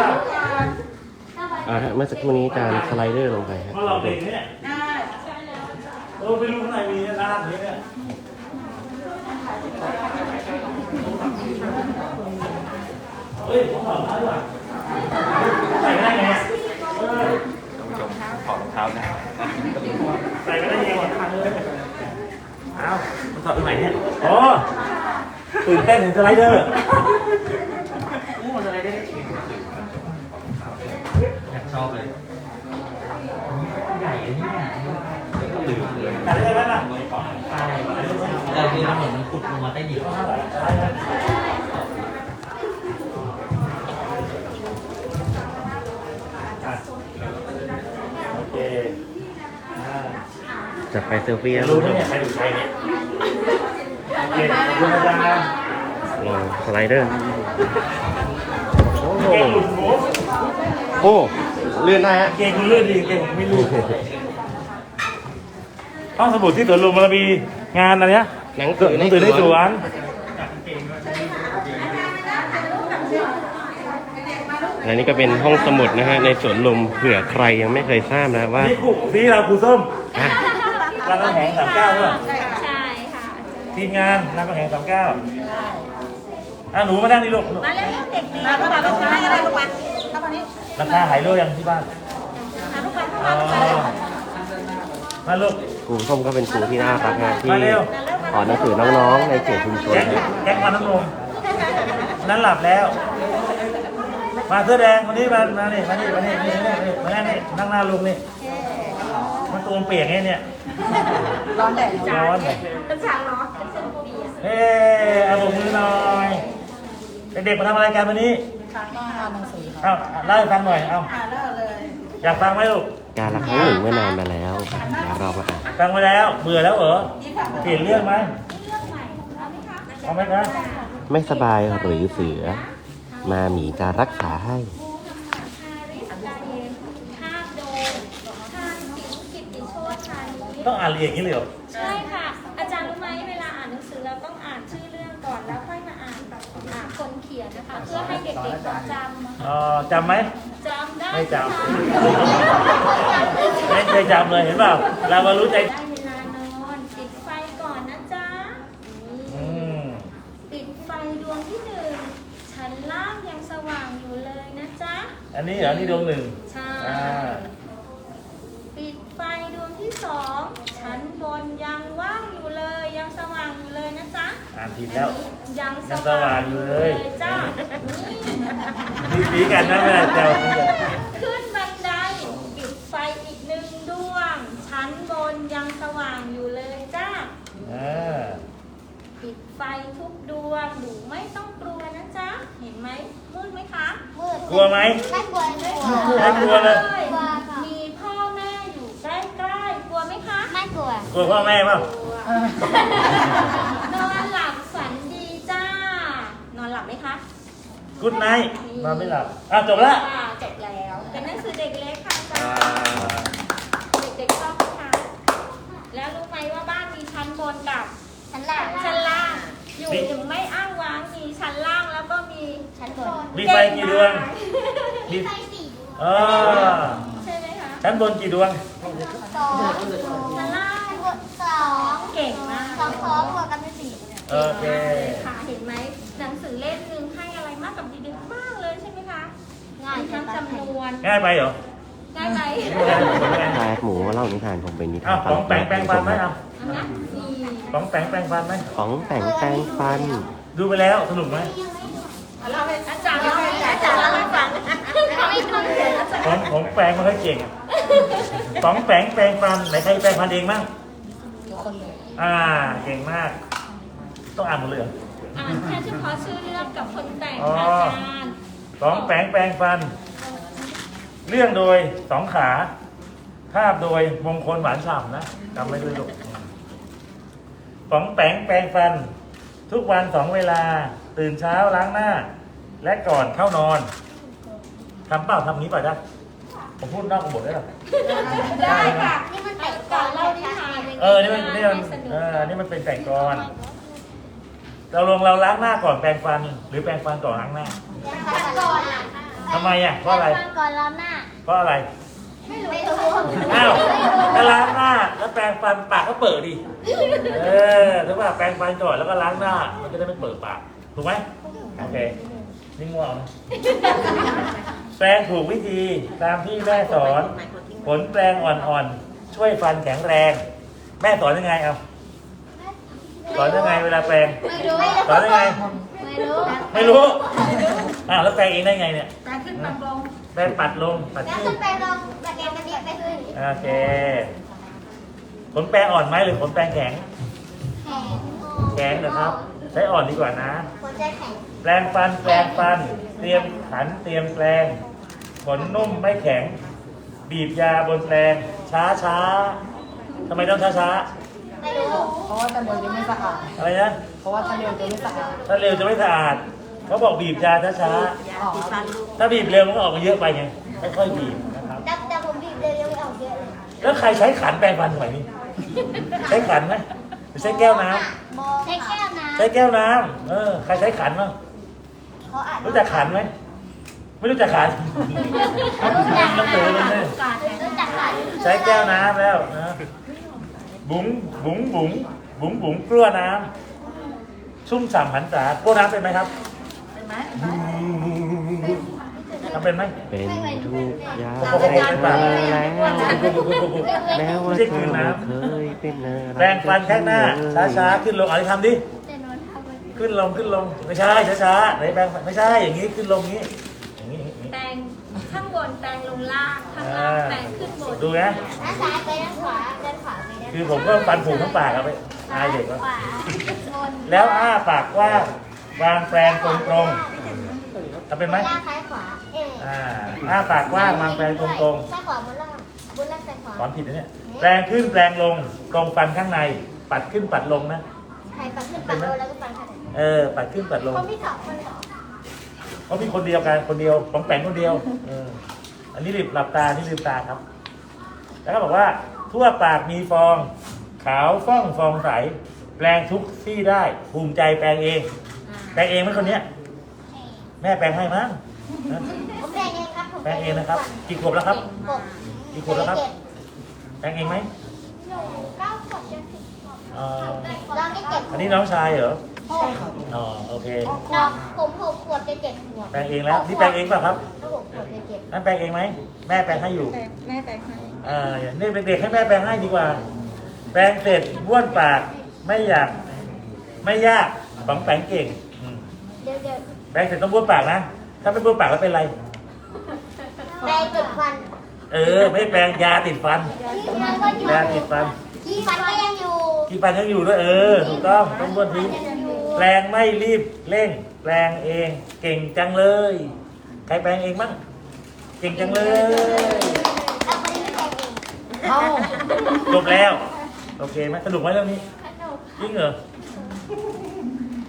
ป่ะอ่าฮะเมื่อสักครู่นี้อาจารย์สไลเดอร์ลงไปฮะเพราะเราเด็กเนี่ยเออไม่รู้ข้างในมีร้านนี้เนี่ยเฮ้ยผมถอดรองเท้าดีกว่าใส่ไม่ได้ไงเนี่ยเออท่านผู้ชมถอดรองเท้าได้ใส่ไม่ได้ยังไงวะเอ้ามันถอดตรงไหนเนี่ยอ๋อตื่นเต้นเห็นสไลเดอร์ ชอบเลยใหญ่เลยเนี่ยก็ลืมเลยแต่ได้ไหมล่ะใช่แต่คือมันเหมือนมันขุดลงมาใต้ดินโอเคอ่าจะไปเซลฟี่เดี๋ยวแล้วรู้ไหมเนี่ยใครอยู่ใครเนี่ยโอเคขอบคุณอาจารย์ลงสไลเดอร์โอ้ เก่งหลุดหมูโอ้เลื่อนได้ฮะเก่งคุณเลื่อนดีเก่งผมไม่รู้ห้องสมุดที่สวนลุมมันมีงานอะไรเนี้ยหนังสือหนังสือในสวนและนี่ก็เป็นห้องสมุดนะฮะในสวนลุมเผื่อใครยังไม่เคยทราบนะว่านี่ครูนี่เราครูส้มอะรามคำแหงสามเก้าด้วยใช่ค่ะทีมงานรามคำแหงสามเก้าอะหนูมานั่งนี่ลูกมาเร็วๆเด็กๆมาเข้ามาลูกมาอะไรลูกมา เข้ามานี่ราคาหายโลยังที่บ้านมาลูกมาอ๋อมาลูก ครูส้มก็เป็นครูที่น่ารักนะที่มาเร็ว สอนหนังสือน้องๆ ในเขตชุมชนแก๊กนะแก๊กมาน้ำนมนั้นหลับแล้ว มาเสื้อแดงคนนี้มามานี่มานี่มานี่นี่นี่นี่มานั่งนี่นั่งหน้าลุงนี่มันตัวมันเปียกไงเนี่ยร้อนแดดร้อนเนี่ยเป็นฉากเนาะเป็นเส้นเปียกเฮ้เอาบกมือหน่อยเด็กๆมาทำอะไรกันวันนี้ เอ้าเล่าให้ฟังหน่อยเอ้าอ่านแล้วเลยอยากฟังไหมลูกการละครั้งหนึ่งเมื่อนานมาแล้วเดี๋ยวเรามาอ่านฟังมาแล้วเบื่อแล้วเหรอเปลี่ยนเรื่องไหมเรื่องใหม่เอาไหมคะเอาไหมคะไม่สบายหรือเสือ มาหมีจะรักษาให้คาริสไดเอ็มภาพโดยทางสิงกิตติโชติธานีต้องอ่านละเอียดอย่างนี้เลยเหรอใช่ค่ะ นเขียนนะคะเพื่อให้เด็กๆจดจำอะค่ะอ๋อจำไหมจำได้ไม่จำค่ะไม่เคยจำเลยเห็นเปล่าเรามารู้ใจได้เวลานอนปิดไฟก่อนนะจ๊ะนี่อืมปิดไฟดวงที่หนึ่งชั้นล่างยังสว่างอยู่เลยนะจ๊ะ อันนี้เหรอนี่ดวงหนึ่งใช่ อ่าปิดไฟดวงที่สองชั้นบนยังว่างอยู่เลยยังสว่างอยู่เลยนะจ๊ะ อ่านผิดแล้ว ยังสยังสว่าว่างงออยู่ยู่เลเลยย จ้ามีสีกันนะไม่ได้แซวขึ้นบันไดปิดไฟอีกหนึ่งดวง ชั้นบนยังสว่างอยู่เลยจ้า อ่าปิดไฟทุกดวงหนูไม่ต้องกลัวนะจ๊ะ เห็นไหมมืดไหมคะกลัวไหม ไม่กลัวไม่กลัวไม่กลัวเลยมีพ่อแม่อยู่ใกล้ๆ กลัวไหมคะ ไม่กลัว กลัวพ่อแม่เปล่านอนหลับฝันดีจ้า นอนหลับไหม คะกุ๊ดไนท์นอนไม่หลับอะจบละ อ่าจบแล้ว เป็นหนังสือเด็กเล็กค่ะจ้าอ่าเด็กๆชอบไหมคะแล้วรู้ไหมว่าบ้านมีชั้นบนกับชั้นล่างชั้นล่าง อยู่ถึงไม่อ้างว้างมีชั้นล่างแล้วก็มีชั้นบนมีไฟกี่ดวงมีไฟสี่เออใช่ไหมคะชั้นบนกี่ดวง สองชั้นล่าง บวกสองเก่งมาก สองสองบวกกันเป็นสี่โอเค ค่ะเห็นไหม กกับเด็กๆมากเลยใช่ไหมคะง่ายมีทั้งจำนวนง่ายไปเหรอได้ไหมแปดหมูมาเล่านิทานผมเป็นนิทาอ้านวตขลองกแปลงแปลงฟันไหมเอาอันนั้นมีของแปลงแปลงฟันไหมของแต่งแปลงฟัน ดูไปแล้วสนุกไหมเราให้อาจารย์เล่าให้อาจารย์เล่าให้ฟังเขาไม่ต้องเขียนอาจารย์ของของแปลงมันก็เก่งอะของแปลงแปลงฟันไหนใครแปลงฟันเองบ้างทุกคนเลยอ่าเก่งมาก ต้องอ่านหมดเลยเหรอ อ่านแค่เฉพาะชื่อเรื่องกับคนแต่งอ๋อ อาจารย์ของแปลงแปลงฟัน เรื่องโดยสองขา ภาพโดยมงคลหวานฉ่ำนะจำไว้ด้วยลูกของแปลงแปลงฟัน ทุกวันสองเวลา ตื่นเช้าล้างหน้า และก่อนเข้านอนทำเปล่าทำนี้เปล่าจ๊ะผมพูดนอกบทได้หรอ ได้ค่ะ นี่มันแต่แต่งก่ก่ออนนเล่าเล่านินิทาทานนเออ นี่มันนี่มันเออนี่มันเป็นแต่งกร เราลงเราล้างหน้าก่อนแปรงฟัน หรือแปรงฟันก่อนล้างหน้าก่อนทำำไมอะเพราะอะไรแปงฟันก่อนล้างหน้า เพราะอะไรไม่รู้ไม่รู้อ้าวถ้าล้างหน้าแล้วแปรงฟันปากก็เปิดดิ เออถือว่าแปรงฟันก่อนแล้วก็ล้างหน้า มันจะได้ไม่เปิดปาก ถูกไหมโอเค นี่ง่วงนะแปรงถูกวิธีตามที่แม่สอน ผลแปรงอ่อนๆ ช่วยฟันแข็งแรง แม่สอนยังไงเอา สอนยังไงเวลาแปรงไม่รู้สอนยังไง ไม่รู้ไม่รู้อ้าวแล้วแปรงเองได้ไงเนี่ยการขึ้นตังลงแปรงปัดลงปัดแล้วขึ้ขึ้นนไปลงแบบแกมันดีไปขึ้นโอเคขนแปรงอ่อนไหมหรือขนแปรงแข็ง แข็งแข็งนะครับ ใช้อ่อนดีกว่านะ หัวใจแข็งแปรงฟันแปรงฟัน เตรียมขันเตรียมแปรงขนนุ่มไม่แข็ง บีบยาบนแปรงช้าช้าทำไมต้องช้าช้า ไม่รู้เพราะว่าจะเร็วจะไม่สะอาด อะไรนะ เพราะว่าถ้าเร็วจะไม่สะอาดถ้าเร็วจะไม่สะอาดเขาบอกบีบยาช้าช้าอ๋อถ้าบีบเร็วมันก็ออกมาเยอะไปไงค่อยๆบีบนะครับ แต่แต่ผมบีบเร็วยังไม่ออกเยอะเลยแล้วใครใช้ขันแปรงฟันสมัยนี้ ใช้ขันไหมหรือใช้แก้วน้ำใช้แก้วน้ำใช้แก้วน้ำเออใครใช้ขันบ้างเขาอ่านรู้จักขันไหมไม่รู้จักขันรู้จักต้องเตือนเลยรู้จักค่ะใช้แก้วน้ำแล้วนะ บุ๋งบุ๋งบุ๋งบุ๋งบุ๋งกลัวน้ำชุ่มฉ่ำหันษากลัวน้ำเป็นไหมครับเป็นไหมทำเป็นไหมเป็นทุกอย่างโอ้โหให้เธอแล้วแม้ว่าไม่ใช่เธคืนอน้เคยเป็นอะไรำแปรงฟันแค่หน้าช้าๆขึ้นลงเอาที่ทำดิแต่นอนทำมันขึ้นลงขึ้นลงไม่ใช่ช้าๆไหนแปรงฟันไม่ใช่อย่างนี้ขึ้นลงอย่างนี้อย่างนี้อย่างนี้แปรงข้างบนแปรงลงล่างข้างล่างแปรงขึ้นบนดูนะด้านซ้ายไปด้านขวาด้านขวาไปด้าน คือผมก็ฟันผุทั้งปากเอาไปอายเด็กขวะวาบนแล้วอ้าปากกว้างวางแปรงตรงๆทำเป็นไหมล่างซ้ายขวาเอ๊ะอ่าอ้าปากกว้างวางแปรงตรงซ้ายขวาบนล่างบนล่างซ้ายขวาๆสอนผิดนะเนี่ยแปรงขึ้นแปรงลงตรงฟันข้างใน ปัดขึ้นปัดลงนะใครปัดขึ้นปัดลงแล้วก็ปัดขนาดเออ ปัดขึ้นปัดลงเขามีสองคนเหรอเพราะมีคนเดียวกันคนเดียวของแปรงคนเดียวเอออันนี้ลืมหลับตานี่ลืมตาครับ แล้วก็บอกว่า ทั่วปากมีฟอง ขาวฟ่องฟองใส แปรงทุกที่ได้ภูมิใจแปรงเอง แปรงเองไหมคนเนี้ย แม่แปรงให้มั้งนะผมแปลงเองครับผมแปรงเองนะครับกี่ขวบแล้วครับหกกี่ขวบแล้วครับ แปรงเองไหมหนูเก้าขวบจะสิบขวบเอ่อเราได้เจ็ดอันนี้น้องชายเหรอ หกอ๋อโอเคน้องผมหกขวบจะเจ็ดขวบแปรงเองแล้วนี่แปรงเองป่ะครับถ้าหกขวบจะเจ็ดนั่นแปรงเองไหมแม่แปรงให้อยู่แม่แต่งให้อ่านี่เด็กๆให้แม่แปรงให้ดีกว่า แปรงเสร็จบ้วนปากไม่อยาก ไม่ยากของแปรงเก่งอืมเดี๋ยวเดี๋ยวแปรงเสร็จต้องบ้วนปากนะถ้าไม่บ้วนปากแล้วเป็นไร แปรงติดฟันเออ ไม่แปรงยาติดฟันยาติดฟันที่ฟันก็ยังอยู่ที่ฟันยังอยู่ด้วยเออถูกต้องต้องบ้วนทิ้ง แปรงไม่รีบเร่ง แปรงเอง เก่งจังเลย ใครแปรงเองบ้างเก่งจังเลยเราคนนี้ไม่แปรงเองเอ้าจบแล้ว โอเคไหมสนุกไหมเรื่องนี้ขนมจริงเหรอ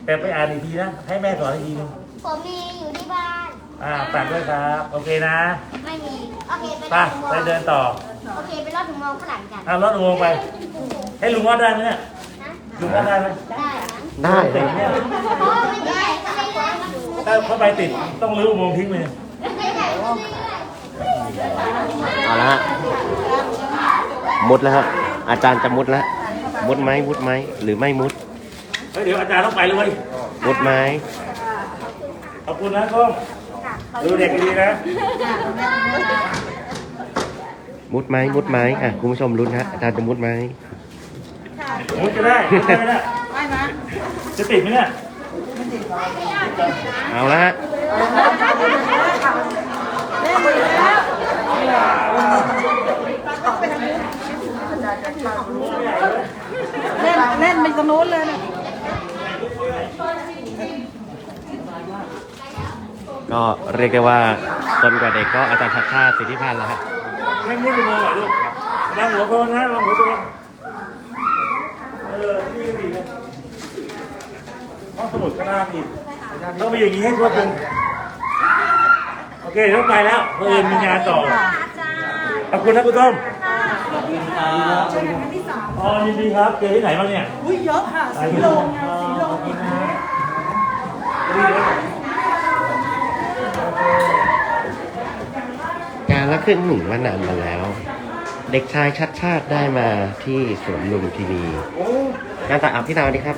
แต่ไปอ่านอีกทีนะ ให้แม่สอนอีกทีนึงผมมีอยู่ที่บ้าน อ่าฝากด้วยครับ โอเคนะไม่มี โอเคไปไปรอดถุงมไปองเดินต่อโอเคไปรอดถุงมองข้างหลังกันเอารถอุโมงค์ไป ให้ลุงวอดได้ไหมเนี่ยนะลุงวอดได้ไหมได้นะ ได้เลเด็ยกเนี่ยเพราะว่ามันใหญ่ไม่ได้ถ้าเข้าไปติดต้องรื้ออุโมงค์ทิ้งเลยไม่ใหญ่ไม่ได้เอาละฮะมุดแล้วครับอาจารย์จะมุดแล้วมุดไหมมุดไหมหรือไม่มุดเฮ้ยเดี๋ยวอาจารย์ต้องไปเลยมุดไหมขอบคุณนะก้องดูเด็กดีนะ มุดไหมมุดไหมอะคุณผู้ชมลุ้นฮะอาจารย์จะมุดไหมมุดก็ได้มุดได้ ไหมเนี่ยได้นะจะติดไหมเนี่ยเอาละฮะเล่นเล่นไปตรงนู้นเลยนะก็เรียกได้ว่าจนกว่าเด็กก็อาจารย์ชัดชาติสิทธิพันธ์แล้วฮะให้มุดอุโมงค์เหรอลูกนั่งหัวโคนนะนั่งหัวโคนเออนี่ก็ดีนะ ห้องสมุดก็น่าผิดต้องมีอย่างนี้ให้ทั่วถึงโอเคต้องไปแล้วเพื่อนมีงานต่อขอบคุณนะคุณต้อมอ๋อยินดีครับเจอที่ไหนบ้างเนี่ยอุ้ยเยอะค่ะสีลงค่ะสีลงขอบคุณนะดีนะโอเคขึ้นหนึ่งว่านานมาแล้ว เด็กชายชัดชาติได้มาที่สวนลุมพินีงานตาอับพี่ดาวดีครับ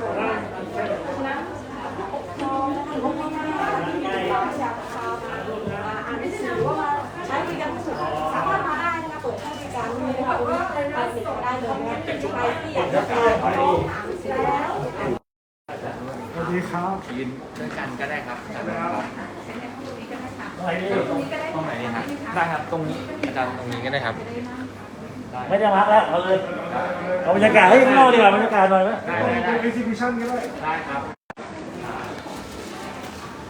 ยืนด้วยกันก็ได้ครับอาจารย์ครับอะไรนี่ตรงไหนดีครับได้ครับตรงนี้อาจารย์ตรงนี้ก็ได้ครับ ไม่ได้พักแล้วเอาเลยเอาบรรยากาศให้ข้างนอกดีกว่าบรรยากาศหน่อยไหมได้ได้ได้ เอ็กซิบิชันก็ได้ได้ครับ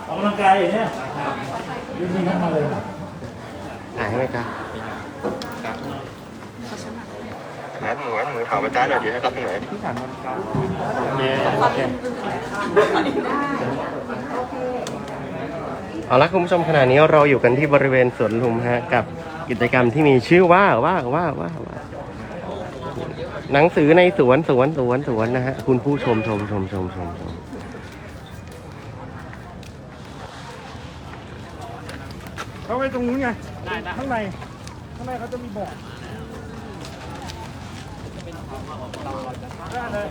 ออกกำลังกายอย่างเนี้ยยืนนี่ทั้งมาเลย ถ่ายให้ไหมจ๊ะครับ แหนหมูหมูถามอาจารย์หน่อยดีนะครับตรงไหนที่ฐานมันคโอเคเอาละคุณผู้ชมขณะนี้เราอยู่กันที่บริเวณสวนลุมฮะกับกิจกรรมที่มีชื่อว่าว่าว่าว่าว่าหนังสือในสวนสวนสวนสวนนะฮะคุณผู้ชมชมชมชมชมชมเขาไปตรงนู้นไงข้างในข้างในเขาจะมีบอ ร์ดได้เลย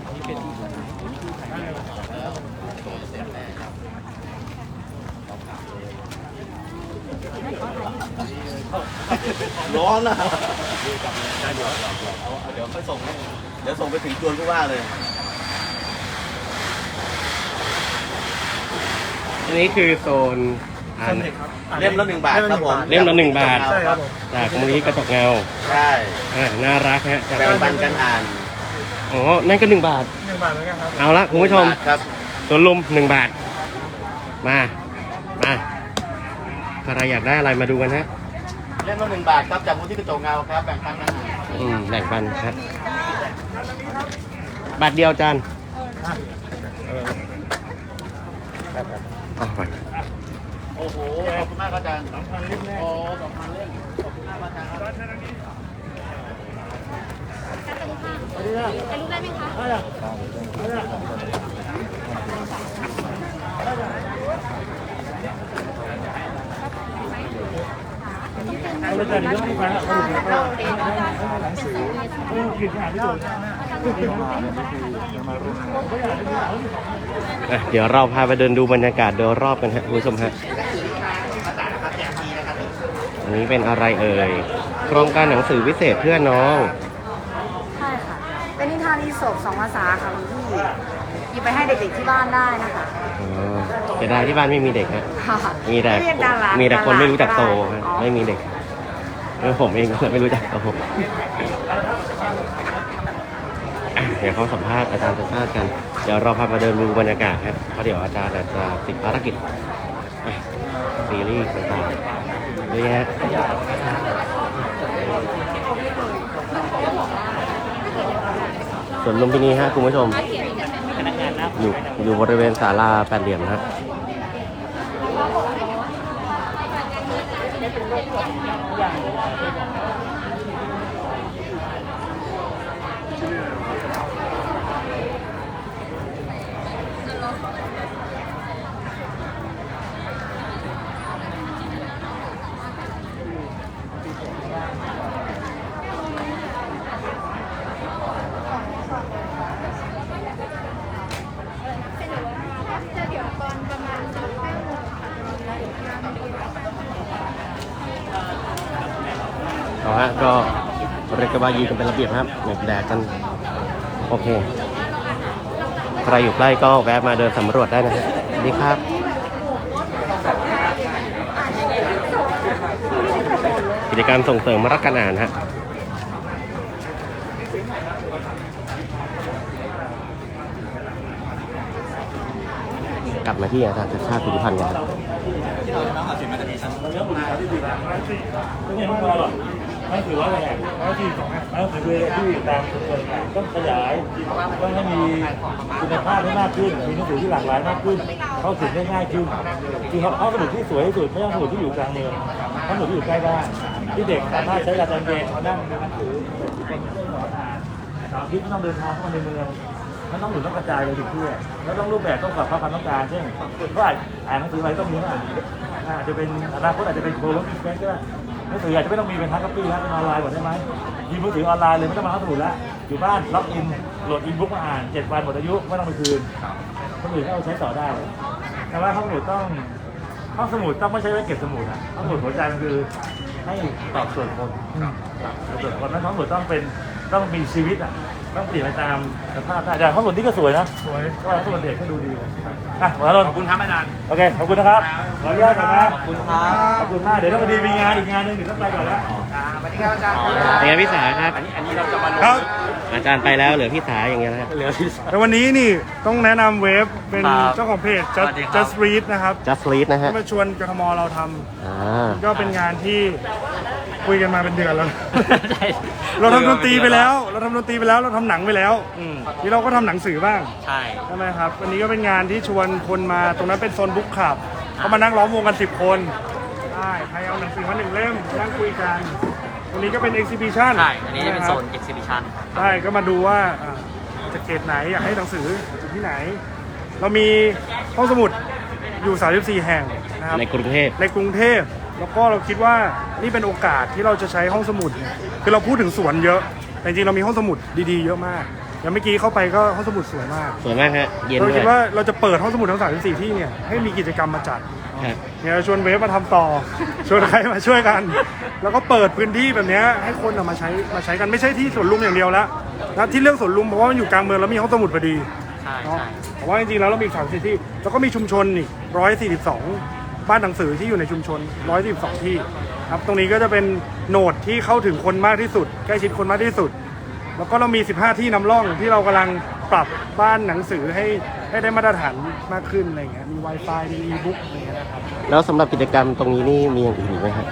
ร้อนนะเดี๋ยวค่อยส่งให้เดี๋ยวส่งไปถึงจวนผู้ว่าเลย อันนี้คือโซนอ่านเล่มละหนึ่งบาทครับผมเล่มละหนึ่งบาทใช่ครับจากมูลนิธิกระจกเงา ใช่ อ่าน่ารักฮะจากแบ่งปันกันอ่าน อ๋อ นั่นก็หนึ่งบาท หนึ่งบาทเหมือนกันครับเอาละคุณผู้ชมบาทครับสวนลุมหนึ่งบาท มา มาใครอยากได้อะไรมาดูกันฮะเล่มละหนึ่งบาทครับจากมูลที่กระจกเงาครับแบ่งปันกันอ่านอืมแบ่งปันครับ บาทเดียวจานเอาไปโอ้โหขอบคุณมากครับอาจารย์สองพันเล่มโอ้สองพันเล่มขอบคุณมากครับอาจารย์ ครับถ่ายรูปได้ไหมคะเอาเลยแต่เดี๋ยวเรที่ถูกอะเดี๋ยวเราพาไปเดินดูบรรยากาศโดยรอบกันฮะคุณผู้ชมฮะอันนี้เป็นอะไรเอ่ย โครงการหนังสือวิเศษเพื่อน้อง นิทานอีสปสองภาษาค่ะคุณพี่หยิบไปให้เด็กๆที่บ้านได้นะคะอ๋อจะได้ที่บ้านไม่มีเด็กฮะมีแต่เรียกดารามีแต่คนไม่รู้จักโตดาราฮะอ๋อไม่มีเด็กเออผมเองก็ไม่รู้จักโตอะเดี๋ยวเขาสัมภาษณ์อาจารย์จะทราบกัน เดี๋ยวเราพามาเดินดูบรรยากาศครับเพราะเดี๋ยวอาจารย์อาจจะติดภารกิจอะซีรีส์ต่างๆเยอะแยะ วนลุมพินีฮะคุณผู้ชม อยู่อยู่บริเวณศาลาแปดเหลี่ยมนะฮะ เอาฮะก็เรีย กกันว่ายืนกันเป็นระเบียบครับแดดกัน โอเค ใครอยู่ใกล้ก็แวะมาเดินสำรวจได้นะฮะดีครับกิจกรรมส่งเสริมรักการอ่านฮะกลับมาที่อาจารย์ชาติพิพันธ์กันครับมันเรื่องบุญที่ดีนะม่ใช่ไม่พอหรอกนั่ นคือว่าอะไรอะนั่นคือสองนั่นคือที่ตามตัวต้องขยายต้องให้มีคุณภาพที่มากขึ้นมีหนังสือที่หลากหลายมากขึ้น เข้าถึงได้ง่ายขึ้นคือเขาเขาสมุดที่สวยที่สุดไม่ใช่สมุดที่อยู่กลางเมืองเขาสมุดที่อยู่ใกล้บ้านที่เด็กสามารถใช้เวลาตอนเย็นมานั่งดูหนังสือเป็นเรื่องสอนอ่านเสาร์อาทิตย์ไม่ต้องเดินทางเข้ามาในเมืองมันต้องหนุนต้องกระจายไปถึงทั่วแล้วต้องรูปแบบต้องกับความต้องการเช่นก็อ่านอ่านหนังสืออะไรต้องมีอ่านอาจจะเป็นอนาคตอาจจะเป็นโคลนแกก็ได้ หนังสืออาจจะไม่ต้องมีเป็นทักกับปี้แล้วเป็นออนไลน์หมดได้ไหมยิมมือถือออนไลน์เลยไม่ต้องมาเข้าสมุดแล้วอยู่บ้านล็อกอินโหลดอินบุ๊กมาอ่านเจ็ดวันหมดอายุไม่ต้องไปคืนคนอื่นก็เอาใช้ต่อได้ แต่ว่าห้องสมุดต้องห้องสมุดต้องไม่ใช่ไว้เก็บสมุดอะห้องสมุดหัวใจมันคือให้ตอบโจทย์คนตอบโจทย์คนนั้นห้องสมุดต้องเป็นต้องมีชีวิตอะ ต้องเปลี่ยนไปตามสภาพได้แต่ห้องสมุดนี่ก็สวยนะสวยก็ห้องสมุดเด็กก็ดูดีอะหมอรนขอบคุณครับอาจารย์โอเคขอบคุณนะครับขออนุญาตก่อนนะขอบคุณครับขอบคุณมากเดี๋ยวต้องพอดีมีงานอีกงานหนึงเดี๋ยวต้องไปก่อนแล้วสวัสดีครับอาจารย์เป็นไงพี่สาครับอันนี้อันนี้เราจะมาลงครับอาจารย์ไปแล้วเหลือพี่สาอย่างเงี้ยนะฮะเหลือที่แต่วันนี้นี่ต้องแนะนำเว็บเป็นครับเจ้าของเพจส Just วัสดีครับ Just Read นะครับ just read นะฮะที่มาชวนกทมเราทอ่าำก็เป็นงานที่ คุยกันมาเป็นเดือนแล้ว ใช่เราทำดนตรีไปแล้ว เราทำดนตรีไปแล้ว เราทำหนังไปแล้วอืมนี่เราก็ทำหนังสือบ้าง ใช่ ใช่ไหมครับวันนี้ก็เป็นงานที่ชวนคนมาตรงนั้นเป็นโซนบุ๊กคลับเขามานั่งล้อมวงกัน 10 คนใช่ใครเอาหนังสือมาหนึ่งเล่มนั่งคุยกันตรงนี้ก็เป็น exhibition ใช่ อันนี้จะเป็นโซน exhibition ใช่ก็มาดูว่าอ่าจะเกรดไหนอยากให้หนังสืออยู่ที่ไหน เรามีห้องสมุดอยู่ 34 แห่งนะครับในกรุงเทพในกรุงเทพ แล้วก็เราคิดว่านี่เป็นโอกาสที่เราจะใช้ห้องสมุดเนี่ยคือเราพูดถึงสวนเยอะแต่จริงๆเรามีห้องสมุดดีๆเยอะมากอย่างเมื่อกี้เข้าไปก็ห้องสมุดสวยมากสวยมากฮะเย็นเราด้วคิยดว่าเราจะเปิดห้องสมุดทั้ง 34 ที่เนี่ยให้มีกิจกรรมมาจัด ครับ เนี่ยชวนเวฟมาทำต่อ ชวนใครมาช่วยกัน แล้วก็เปิดพื้นที่แบบเนี้ยให้คนเอามาใช้มาใช้กันไม่ใช่ที่สวนลุมอย่างเดียวแล้วนะที่เรื่องสวนลุมเพราะว่ามันอยู่กลางเมืองแล้วมีห้องสมุดพอดีใช่เนาะใช่ แต่ว่าจริงๆแล้วเรามีสามสิบที่แล้วก็มีชุมชนอีก142บ้ บ้านหนังสือที่อยู่ในชุมชน 112 ที่ครับตรงนี้ก็จะเป็นโหนดที่เข้าถึงคนมากที่สุด ใกล้ชิดคนมากที่สุด แล้วก็เรามี 15 ที่นำร่องที่เรากำลังปรับบ้านหนังสือให้ให้ได้มาตรฐานมากขึ้นอะไรเงี้ยมี Wi-Fi มี e-book อะไรเงี้ยนะครับ แล้วสำหรับกิจกรรมตรงนี้นี่มีอย่างอื่นอีกไหมครับ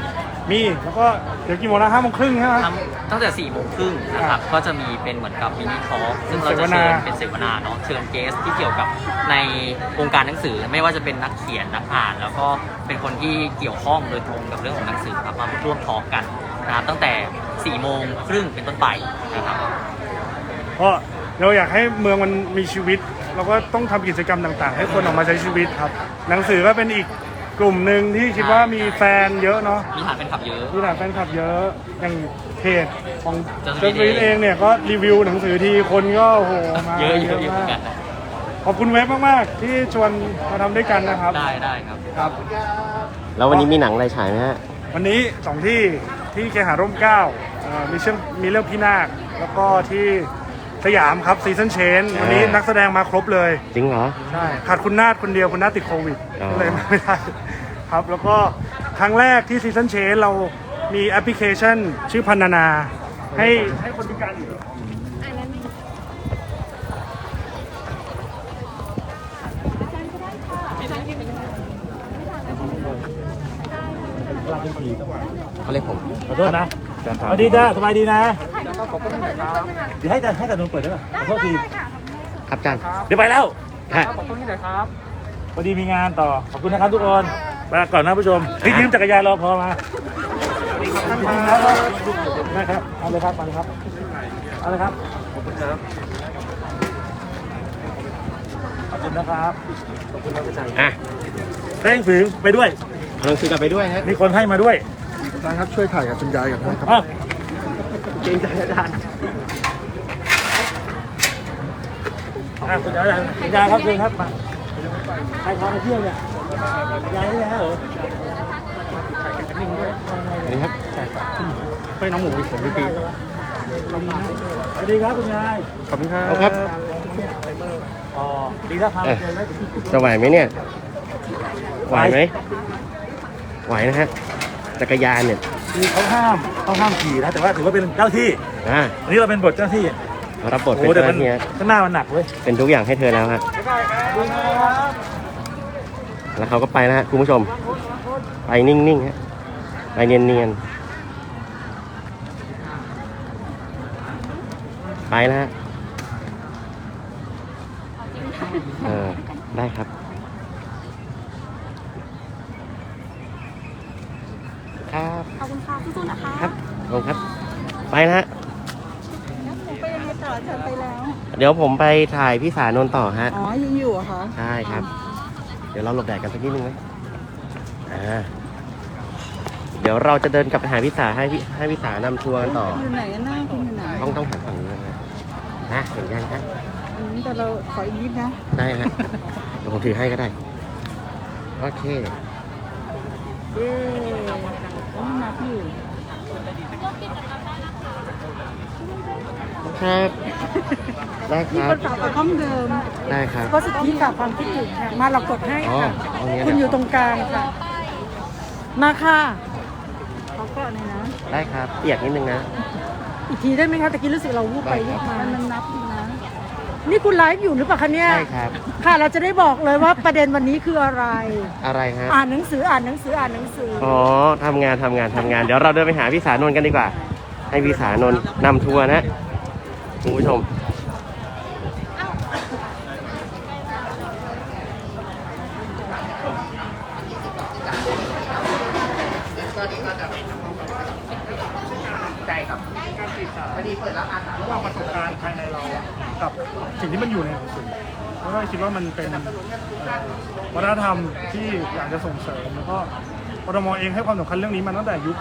มีแล้วก็เดี๋ยวกี่โมงนะห้าโมงครึ่งใช่ไหม ทำตั้งแต่4ี่โมงครึ่งนะครับก็จะมีเป็นเหมือนกับมินิทอล์กซึ่งเราจะเสวเชินาญเป็นเสวนาเนาะเชิญเกสที่เกี่ยวกับในวงการหนังสือไม่ว่าจะเป็นนักเขียนนักอ่าน แล้วก็เป็นคนที่เกี่ยวข้องโดยตรงกับเรื่องของหนังสือครับมาร่วมทอล์กกันนะครับตั้งแต่4ี่โมงครึ่งเป็นต้นไปนะครับเพราะเราอยากให้เมืองมันมีชีวิต เราก็ต้องทำกิจกรรมต่างๆ ให้คนออกมาใช้ชีวิตครับ หนังสือก็เป็นอีก กลุ่มหนึ่งที่คิดว่ามีแฟนเยอะเนาะมีฐานเป็นขับเยอะ มีหลายแฟนคลับเยอะอย่างเพจของ Just เจ Read สวีเองเนี่ยก็รีวิวหนังสือทีคนก็โอ้โหมาเยอะเยอะเยอะเหมืมาอกนกันนะขอบคุณเว็บมากๆ ที่ชวนมาทำด้วยกันนะครับได้ได้ครับ ครับ แล้ววันนี้มีหนังอะไรฉายไหมฮะ วันนี้สองที่ที่เคหาร่มเกล้าเอ่อมีเชื่อมมีเรื่องพี่นาคแล้วก็ที่ สยามครับซีซันเชนวันนี้อ่านันักแสดงมาครบเลย จริงเหรอ ใช่ขาดคุณนาฏคนเดียวคุณนาฏติดโควิดอ๋อ ก็เลยมาไม่ได้ครับ แล้วก็ครั้งแรกที่ซีซันเชนเรามีแอปพลิเคชันชื่อพันนานา ให้ให้คนพิการอยู่เขาเรียกผม ขอโทษนะสวัสดีจ้าสบายดีนะ เดี๋ยวให้แต่ให้แต่นนเปิดได้ป่ะขอโทษทีครับอาจารย์เดี๋ยวไปแล้วฮะพอดีมีงานต่อขอบคุณนะครับทุกคนไปก่อนนะผู้ชมพี่ยืมจักรยานรอพอมาได้ครับเอาเลยครับมาเลยครับเอาเลยครับขอบคุณครับขอบคุณนะครับขอบคุณครับอาจารย์อะเร่งฝืนไปด้วยเอาหนังสือกลับไปด้วยฮะมีคนให้มาด้วยอาจารย์ครับช่วยถ่ายกับคุณยายกับท่านครับอ้าว เกรงใจอาจารย์อะคุณยายคุณยายครับเชิญครับมาใครพามาเที่ยวเนี่ยยายนี่นะเหรอนี่ครับไปน้องหมูผมพี่ปีสวัสดีครับคุณยายขอบคุณครับเอาครับอ๋อดีแล้วครับเจอแล้วจะไหวไหมเนี่ย ไหวไหมไหวนะฮะจักรยานเนี่ย คือเขาห้ามเขาห้ามขี่นะ แต่ว่าถือว่าเป็นเจ้าที่อ่าอันนี้เราเป็นบทเจ้าที่รับบทโอ้เป็นโหแต่เจ้าหมันน้าที่ฮะข้างหน้ามันหนักเว้ยเป็นทุกอย่างให้เธอแล้วฮะแล้วเขาก็ไปแล้วฮะคุณผู้ชม ไปนิ่งๆฮะไปเนียนๆไปแล้วฮะเออได้ครับ ครับ ขอบคุณค่ะสู้ๆนะคะ ครับขอบคุณครับ ไป นะฮะไปยังไงต่อเธอไปแล้ว เดี๋ยวผมไปถ่ายพี่สานนท์ต่อฮะ อ๋อ ยังอยู่เหรอคะใช่ครับ เดี๋ยวเราหลบแดดกันสักนิดนึงไหมอ่า เดี๋ยวเราจะเดินกลับไปหาพี่สาให้พี่ให้พี่สานำทัวร์กันต่อ อยู่ไหนหน้าคุณอยู่ไหนต้องต้องหันฝั่งนี้นะฮะนะเห็นยังครับ อืมแต่เราขออีกนิดนะ ได้ฮะ เดี๋ยวผมถือให้ก็ได้ โอเค เย้ต้องนับอยู่ ครับ ได้คมีรัคบนฝากกับห้องเดิมได้ครับ ก็สุดที่ฝากความคิดถึงค่ะมาเรากดให้อ๋อค่ะเอาเนี้ยคุณอยู่ตรงกลางค่ะ มาค่ะเขาก็ในนะ ได้ครับ เปียกนิดนึงนะ อีกทีได้ไหมคะตะกี้รู้สึกเราวูบไปได้วูครับบมามันนับอยู่นะนี่คุณไลฟ์อยู่หรือเปล่าคะเนี่ยใช่ครับ ค่ะ เราจะได้บอกเลยว่าประเด็นวันนี้คืออะไร อะไรฮะ อ่านหนังสืออ่านหนังสืออ่านหนังสือออ๋อทำงานทำงานทำงาน เดี๋ยวเราเดินไปหาพี่สานนท์กันดีกว่า ให้พี่สานนท์นำทัวร์นะคุณผู้ชมระหว่างประสบการณ์ภายในเรากับสิ่งที่มันอยู่ในหนังสือแล้วก็คิดว่ามันเป็นวัฒนธรรมที่อยากจะส่งเสริมแล้วก็กทมเองให้ความสำคัญเรื่องนี้มาตั้งแต่ยุค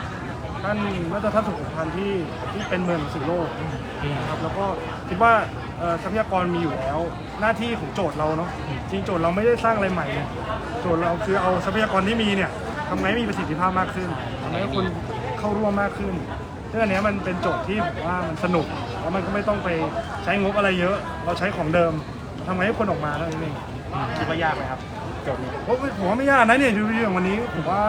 ท่านรัชทานสุขุมพันธ์ที่ที่เป็นเมืองสือโลกนะครับแล้วก็คิดว่าทรัพยากรมีอยู่แล้ว หน้าที่ของโจทย์เราเนาะจริงโจทย์เราไม่ได้สร้างอะไรใหม่เลยโจทย์เราคือเอาทรัพยากรที่มีเนี่ยทำไงมีประสิทธิภาพมากขึ้นทำให้คนเข้าร่วมมากขึ้นซึ่อันเนี้ยมันเป็นโจทย์ที่ผมว่ามันสนุกแล้วมันก็ไม่ต้องไปใช้งบอะไรเยอะ เราใช้ของเดิมทำไงให้คนออกมาแล้วนี่เองคิดว่ายากไหมครับโจทย์นี้ผมว่าไม่ยากนะเนี่ยดูอย่างวันนี้ผมว่า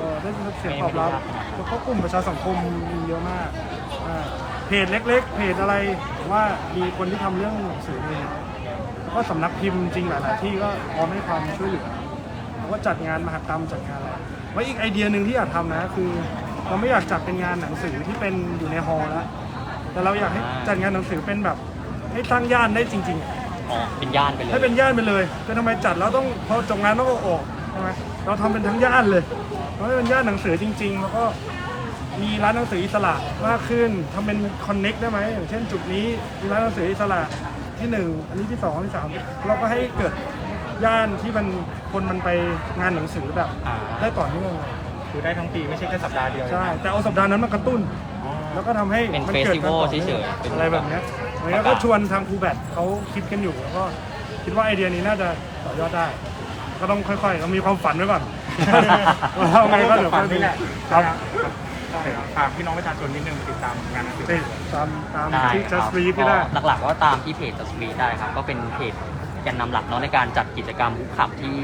เอ่อได้เสียงตอบรับแล้วก็กลุ่มประชาสังคมมีเยอะมากอ่าเพจเล็ก ๆ เพจอะไรผมว่ามีคนที่ทำเรื่องหนังสือเนี่ยแล้วก็สำนักพิมพ์จริงหลายๆที่ก็พร้อมให้ความช่วยเหลือว่าจัดงานมหกรรมจัดงานอะไรไว้อีกไอเดียหนึ่งที่อยากทำนะคือ เราไม่อยากจัดเป็นงานหนังสือที่เป็นอยู่ในฮอลล์แล้วแต่เราอยากให้จัดงานหนังสือเป็นแบบ ให้ตั้งย่านได้จริงอ๋อเป็นย่านไปเลๆยให้เป็นย่านไปเลยคือทำไมจัดแล้วต้องพอจบงานต้องเอาออกใช่ไหม เราทำเป็นทั้งย่านเลยเราให้เป็นย่านหนังสือจริง ๆ แล้วก็มีร้านหนังสืออิสระมากขึ้นทำเป็นคอนเน็กได้ไหมอย่างเช่นจุดนี้มีร้านหนังสืออิสระที่หนึ่งอันนี้ที่สองที่สามเราก็ให้เกิดย่านที่มันคนมันไปงานหนังสือแบบได้ต่อเนื่องคือได้ทั้งปีไม่ใช่แค่สัปดาห์เดียวใช่แต่เอาสัปดาห์นั้นมากระตุ้น แล้วก็ทำให้เป็นมักิดการต่อเฟสติวัลเฉนื่องยๆเป็นอะไรแบบเนี้ยแล้วก็ชวนทางครูแบทเขาคิดกันอยู่แล้วก็คิดว่าไอเดียนี้น่าจะต่อยอดได้ ก็ต้องค่อยๆเรามีความฝันไว้ก่อนเราไงก็เดี๋ยวค่อยดูครับฝากพี่น้องประชาชนนิดนึงติดตามงานหนังสือติดตามตามได้ที่ครั just บ read ที่ได้ก็หลักๆก็ตามที่เพจ Just Read ได้ครับ ก็เป็นเพจแกนนำหลักเนาะในการจัดกิจกรรมบุ๊คขับที่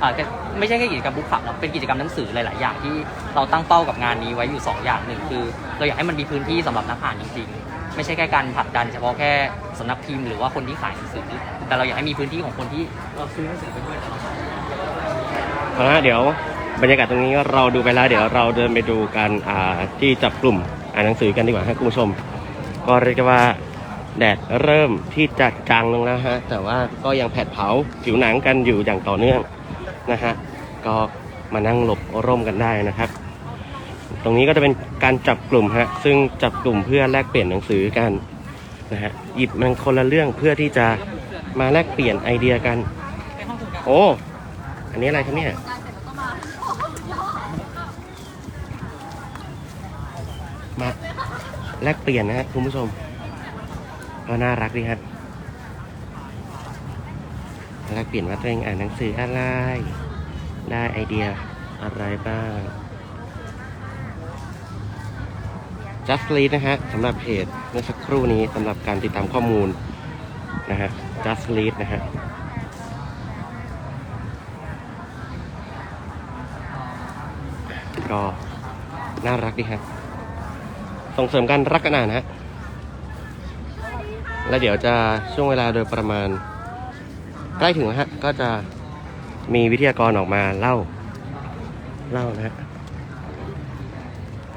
อ่าแกไม่ใช่แค่กิจกรรมบุ๊คขับนะเป็นกิจกรรมหนังสือหลาย ๆ อย่างที่เราตั้งเป้ากับงานนี้ไว้อยู่ 2 อย่างหนึ่งคือเราอยากให้มันมีพื้นที่สำหรับนักอ่านจริง ๆ ไม่ใช่แค่การผลักดันเฉพาะแค่สำนักพิมพ์หรือว่าคนที่ขายหนังสือแต่เราอยากให้มีพื้นที่ของคนที่เราซื้อหนังสือไปด้วยเอาละเดี๋ยวบรรยากาศตรงนี้เราดูไปแล้วเดี๋ยวเราเดินไปดูกันอ่าที่จับกลุ่มอ่านหนังสือกันดีกว่าครับคุณผู้ชม ก็เรียกว่าแดดเริ่มที่จะจางลงแล้วฮะแต่ว่าก็ยังแผดเผาผิวหนังกันอยู่อย่างต่อเนื่องนะฮะก็มานั่งหลบร่มกันได้นะครับ ตรงนี้ก็จะเป็นการจับกลุ่มฮะซึ่งจับกลุ่มเพื่อแลกเปลี่ยนหนังสือกันนะฮะหยิบมันคนละเรื่องเพื่อที่จะมาแลกเปลี่ยนไอเดียกัน โอ้ อันนี้อะไรครับเนี่ยมาแลกเปลี่ยนนะฮะคุณผู้ชม ก็น่ารักดีครับแลกเปลี่ยนว่าตัวเองอ่านหนังสืออะไร ได้ไอเดียอะไรบ้าง just read นะฮะสำหรับเพจเมื่อสักครู่นี้สำหรับการติดตามข้อมูลนะฮะ just read นะฮะ ก็ น่ารักดีครับส่งเสริมการรักกันอ่านฮะแล้วเดี๋ยวจะช่วงเวลาโดยประมาณ ใกล้ถึงฮะก็จะมีวิทยากรออกมาเล่า เล่านะฮะ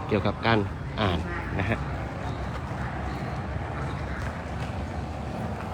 เกี่ยวกับการอ่านนะฮะ